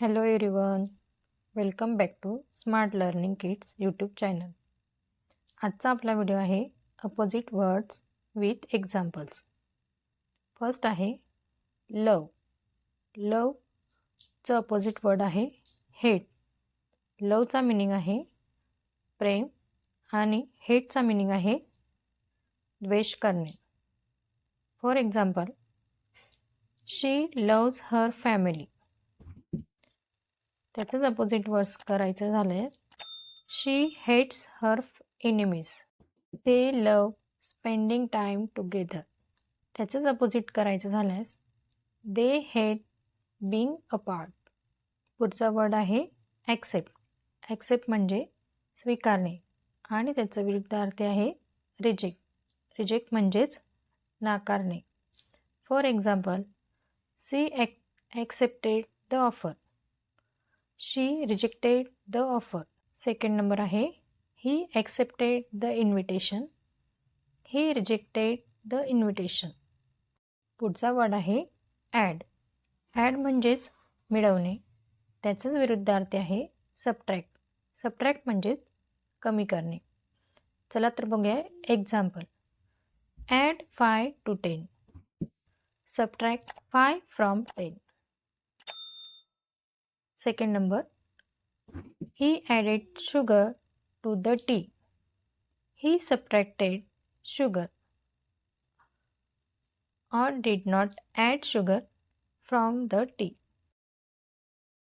Hello everyone welcome back to smart learning kids YouTube channel आजचा आपला video आहे opposite words with examples first आहे love लवचं opposite word आहे hate लवचा मिनिंग आहे प्रेम आणि हेटचा मिनिंग आहे द्वेष करणे. For example she loves her family त्याचंच अपोजिट वर्ड्स करायचं झाल्यास शी हेट्स हर एनिमीज ते लव स्पेंडिंग टाईम टुगेदर त्याचंच अपोजिट करायचं झाल्यास दे हेट बिंग अपार्ट पुढचा वर्ड आहे ॲक्सेप्ट ॲक्सेप्ट म्हणजे स्वीकारणे. आणि त्याचं विरुद्धार्थ आहे रिजेक्ट रिजेक्ट म्हणजेच नाकारणे. For example she ac accepted the offer she rejected the offer second number आहे he accepted the invitation he rejected the invitation पुढचा वर्ड आहे ॲड ॲड म्हणजेच मिळवणे. त्याचंच विरुद्धार्थी आहे सबट्रॅक्ट सबट्रॅक्ट म्हणजेच कमी करणे. चला तर बघूया example add five to ten subtract five from ten Second number, he added sugar to the tea. He subtracted sugar or did not add sugar from the tea.